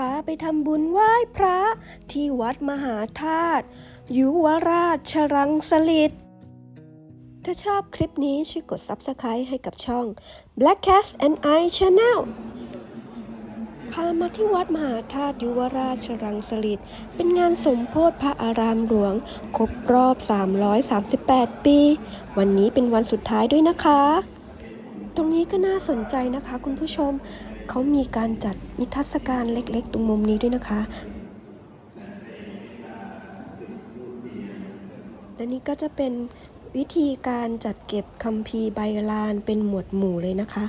พาไปทำบุญไหว้พระที่วัดมหาธาตุยุวราชรังสลิดถ้าชอบคลิปนี้ช่วยกด Subscribe ให้กับช่อง Blackcast and I Channel พามาที่วัดมหาธาตุยุวราชรังสลิดเป็นงานสมโพธิพระอารามหลวง ครบรอบ 338 ปี วันนี้เป็นวันสุดท้ายด้วยนะคะ ตรงนี้ก็น่าสนใจนะคะคุณผู้ชม เขามีการจัดนิทรรศการเล็กๆ ตรงมุมนี้ด้วยนะคะ และนี่ก็จะเป็นวิธีการจัดเก็บคัมภีร์ใบลานเป็นหมวดหมู่เลยนะคะ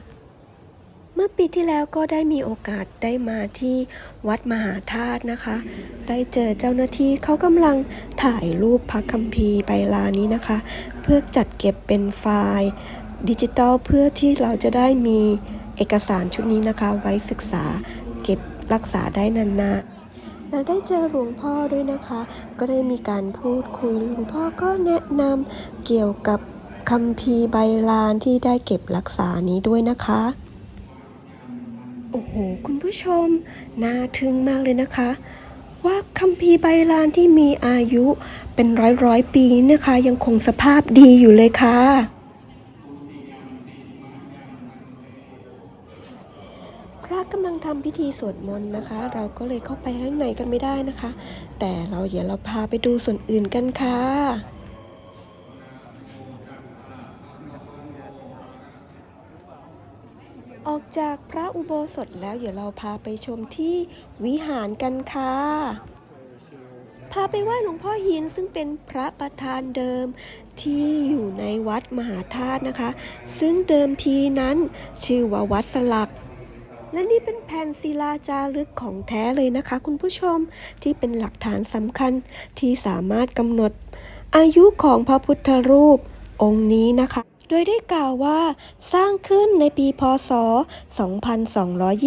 เมื่อปีที่แล้วก็ได้มีโอกาสได้มาที่วัดมหาธาตุนะคะ ได้เจอเจ้าหน้าที่เขากำลังถ่ายรูปพระคัมภีร์ใบลานนี้นะคะ เพื่อจัดเก็บเป็นไฟล์ ดิจิตอลเพื่อที่เราจะได้มีเอกสารชุดนี้นะคะ ไว้ศึกษาเก็บรักษาได้นานๆเราได้เจอหลวงพ่อด้วยนะคะ ก็ได้มีการพูดคุยหลวงพ่อก็แนะนำเกี่ยวกับคัมภีร์ใบลานที่ได้เก็บรักษานี้ด้วยนะคะ โอ้โห คุณผู้ชม น่าทึ่งมากเลยนะคะ ว่าคัมภีร์ใบลานที่มีอายุเป็นร้อยร้อยปีนี้นะคะ ยังคงสภาพดีอยู่เลยค่ะ พระกำลัง ทำพิธีสวดมนต์นะคะ เราก็เลยเข้าไปข้างในกันไม่ได้นะคะ แต่เราเดี๋ยวเราพาไปดูส่วนอื่นกันค่ะออกจากพระอุโบสถแล้วเดี๋ยวเราพาไปชมที่วิหารกันค่ะ พาไปไหว้หลวงพ่อหินซึ่งเป็นพระประธานเดิมที่อยู่ในวัดมหาธาตุนะคะ ซึ่งเดิมทีนั้นชื่อว่าวัดสลัก และนี่เป็นแผ่นศิลาจารึกของแท้เลยนะคะ คุณผู้ชมที่เป็นหลักฐานสำคัญที่สามารถกำหนด อายุของพระพุทธรูปองค์นี้นะคะ โดยได้กล่าวว่าสร้างขึ้นในปีพศ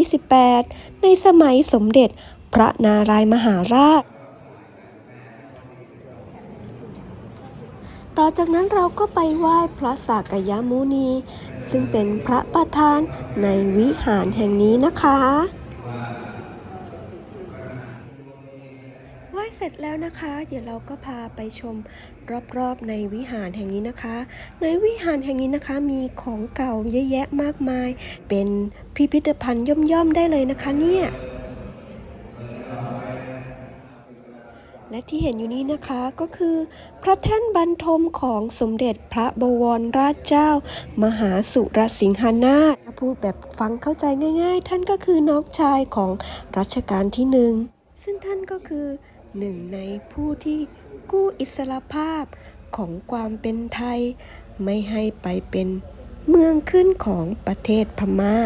2228 ในสมัยสมเด็จพระนารายมหาราช ต่อจากนั้นเราก็ไปไหว้พระสากยมุนี ซึ่งเป็นพระประธานในวิหารแห่งนี้นะคะไหว้เสร็จแล้วนะคะ เดี๋ยวเราก็พาไปชมรอบๆในวิหารแห่งนี้นะคะ ในวิหารแห่งนี้นะคะมีของเก่าเยอะแยะมากมาย เป็นพิพิธภัณฑ์ย่อมๆได้เลยนะคะเนี่ย และ ที่เห็นอยู่นี้นะคะก็คือ พระแท่นบรรทมของสมเด็จพระบวรราชเจ้า มหาสุรสิงหนาถ้าพูดแบบฟังเข้าใจง่าย ๆ ท่านก็คือน้องชายของรัชกาลที่หนึ่งซึ่งท่านก็คือหนึ่งในผู้ที่กู้อิสรภาพของความเป็นไทย ไม่ให้ไปเป็นเมืองขึ้นของประเทศพม่า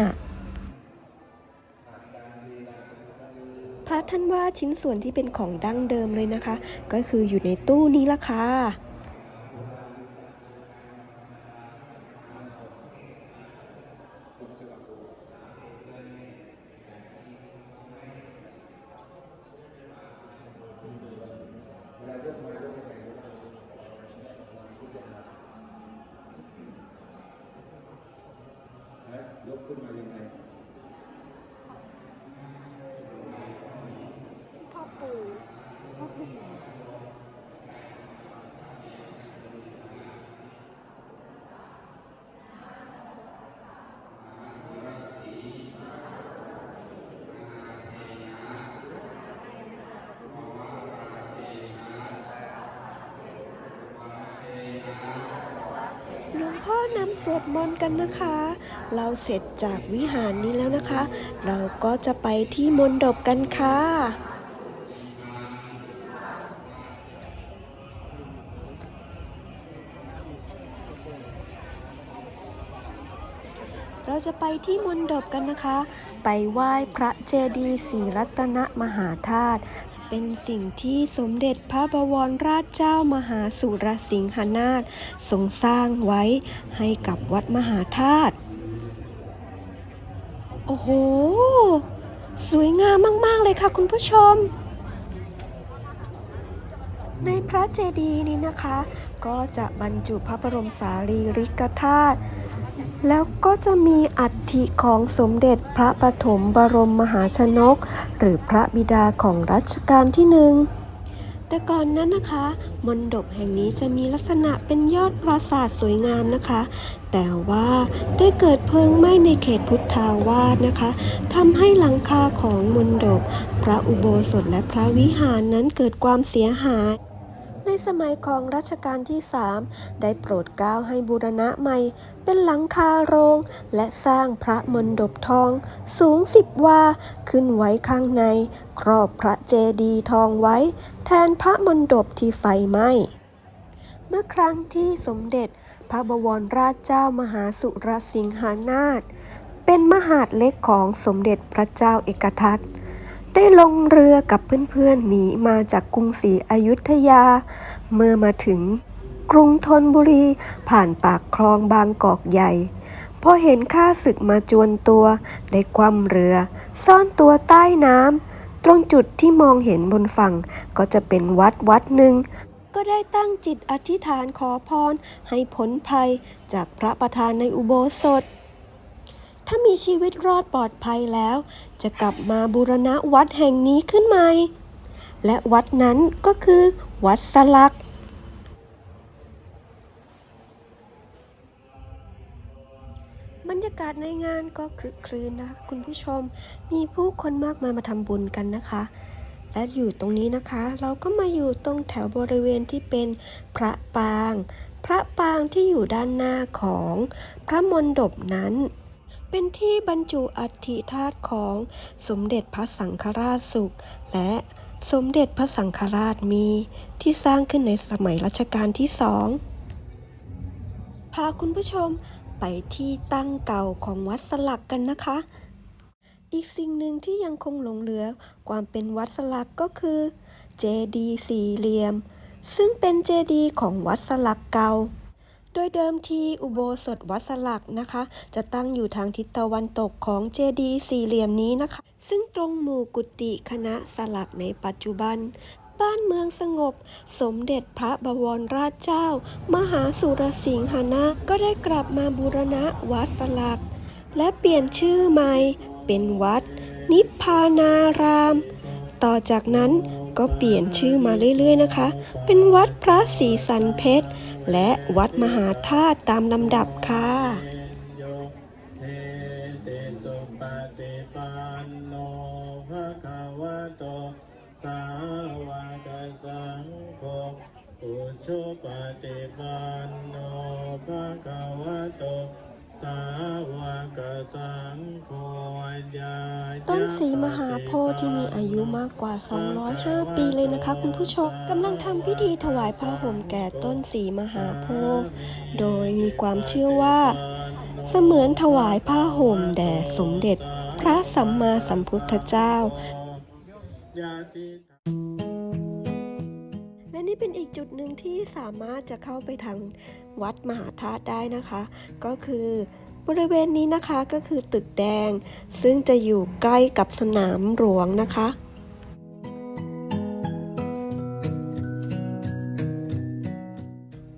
ท่านว่าชิ้นส่วนที่เป็นของดั้งเดิมเลยนะคะ ก็คืออยู่ในตู้นี้ละค่ะยกขึ้นมายังไง พ่อปู่พ่อปู่ หลวงพ่อนำ สวดมนต์กันนะคะ เราเสร็จจากวิหารนี้แล้วนะคะ เราก็จะไปที่มณฑปกันค่ะ เราจะไปที่มณฑปกันนะคะ ไปไหว้พระเจดีย์ศรีรัตนมหาธาตุเป็นสิ่งที่สมเด็จพระบวรราชเจ้ามหาสุรสิงหนาถทรงสร้างไว้ให้กับวัดมหาธาตุโอ้โห สวยงามมาก ๆ เลยค่ะคุณผู้ชม ในพระเจดีย์นี้นะคะ ก็จะบรรจุพระบรมสารีริกธาตุ แล้วก็จะมีอัฐิของสมเด็จพระปฐมบรมมหาชนก หรือพระบิดาของรัชกาลที่หนึ่งแต่ก่อนนั้นนะคะ มณฑปแห่งนี้จะมีลักษณะเป็นยอดปราสาทสวยงามนะคะ แต่ว่าได้เกิดเพลิงไหม้ในเขตพุทธาวาสนะคะทำให้หลังคาของมณฑปพระอุโบสถและพระวิหารนั้นเกิดความเสียหาย ในสมัยของรัชกาลที่ 3 ได้โปรดเกล้าให้บูรณะใหม่ เป็นหลังคาโรง และสร้างพระมณฑปทอง สูงสิบวา ขึ้นไว้ข้างใน ครอบพระเจดีย์ทองไว้ แทนพระมณฑปที่ไฟไหม้เมื่อครั้งที่สมเด็จพระบวรราชเจ้ามหาสุรสิงหานาถเป็นมหาดเล็กของสมเด็จพระเจ้าเอกทัต ได้ลงเรือกับเพื่อนๆหนีมาจากกรุงศรีอยุธยา เมื่อมาถึงกรุงธนบุรี ผ่านปากคลองบางกอกใหญ่พอเห็นข้าศึกมาจวนตัวได้คว่ำเรือ ซ่อนตัวใต้น้ำตรงจุดที่มองเห็นบนฝั่งก็จะเป็นวัดวัดหนึ่งก็ได้ตั้งจิตอธิษฐานขอพรให้พ้นภัยจากพระประธานในอุโบสถ ถ้ามีชีวิตรอดปลอดภัยแล้ว จะกลับมาบูรณะวัดแห่งนี้ขึ้นใหม่ และวัดนั้นก็คือ วัดสลัก บรรยากาศในงานก็คึกครื้นนะคะคุณผู้ชม มีผู้คนมากมายมาทำบุญกันนะคะ และอยู่ตรงนี้นะคะ เราก็มาอยู่ตรงแถวบริเวณที่เป็นพระปาง พระปางที่อยู่ด้านหน้าของพระมณฑปนั้น เป็นที่บรรจุอัฐิธาตุของสมเด็จพระสังฆราชสุข และสมเด็จพระสังฆราชมีที่สร้างขึ้นในสมัยรัชกาลที่สอง พาคุณผู้ชมไปที่ตั้งเก่าของวัดสลักกันนะคะ อีกสิ่งหนึ่งที่ยังคงหลงเหลือความเป็นวัดสลักก็คือเจดีย์สี่เหลี่ยม ซึ่งเป็นเจดีย์ของวัดสลักเก่า โดยเดิมทีอุโบสถวัดสลักนะคะ จะตั้งอยู่ทางทิศตะวันตกของเจดีย์สี่เหลี่ยมนี้นะคะ ซึ่งตรงหมู่กุฏิคณะสลักในปัจจุบัน บ้านเมืองสงบ สมเด็จพระบวรราชเจ้า มหาสุรสิงหนาก็ได้กลับมาบูรณะวัดสลัก และเปลี่ยนชื่อใหม่เป็นวัด นิพพานาราม ต่อจากนั้นก็เปลี่ยนชื่อมาเรื่อยๆนะคะ เป็นวัดพระศรีสันเพชร และวัดมหาธาตุตามลำดับค่ะอุชุปฏิปันโนภะคะวะโตาวกสังโฆยาต้นสีมหาโพธิ์ที่มีอายุมากกว่า 205 ปีเลยนะคะ คุณผู้ชมกำลังทำพิธีถวายผ้าห่มแก่ต้นสีมหาโพธิ์โดยมีความเชื่อว่า เสมือนถวายผ้าห่มแด่สมเด็จ พระสัมมาสัมพุทธเจ้าญาติและ นี่เป็นอีกจุดหนึ่งที่สามารถจะเข้าไปทางวัดมหาธาตุได้นะคะ ก็คือบริเวณนี้นะคะก็คือตึกแดง ซึ่งจะอยู่ใกล้กับสนามหลวงนะคะ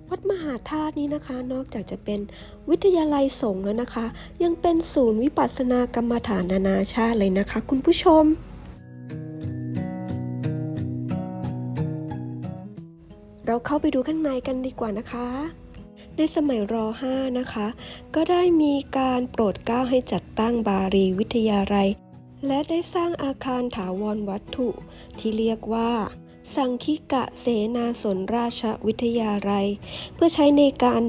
วัดมหาธาตุนี้นะคะ นอกจากจะเป็นวิทยาลัยสงฆ์แล้วนะคะ ยังเป็นศูนย์วิปัสสนากรรมฐานนานาชาติเลยนะคะ คุณผู้ชม เราเข้าไปดูข้างในกันดีกว่านะคะ ในสมัยร 5 นะคะ ก็ได้มีการโปรดเกล้าให้จัดตั้งบารีวิทยาลัย และได้สร้างอาคารถาวรวัตถุ ที่เรียกว่า สังคิกะเสนาสนราชวิทยาลัย เพื่อใช้ในการ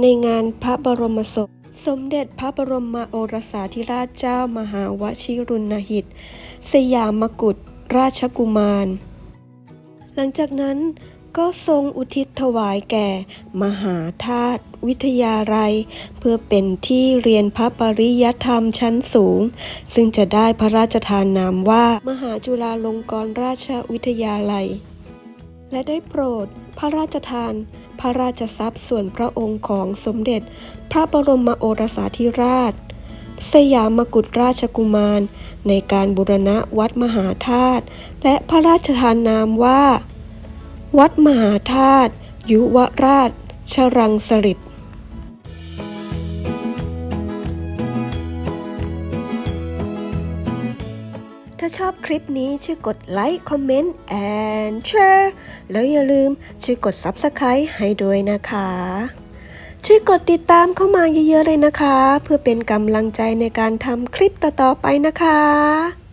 ในงานพระบรมศพสมเด็จพระบรมโอรสาธิราชเจ้ามหาวชิรุณหิต สยามกุฎราชกุมาร หลังจากนั้น ก็ทรงอุทิศถวายแก่ มหาธาตุวิทยาลัย เพื่อเป็นที่เรียนพระปริยธรรมชั้นสูง ซึ่งจะได้พระราชทานนามว่า มหาจุฬาลงกรณราชวิทยาลัย และได้โปรดพระราชทาน พระราชทรัพย์ส่วนพระองค์ของสมเด็จ พระบรมโอรสาธิราช สยามกุฎราชกุมาร ในการบูรณะวัดมหาธาตุและพระราชทานนามว่า วัดมหาธาตุยุวราช ชรังสฤษดิ์ถ้าชอบคลิปนี้ช่วยกดไลค์ คอมเมนต์ แอนแชร์แล้วอย่าลืมช่วยกด Subscribe ให้ด้วยนะคะ ช่วยกดติดตามเข้ามาเยอะๆเลยนะคะ เพื่อเป็นกำลังใจในการทำคลิปต่อๆไปนะคะ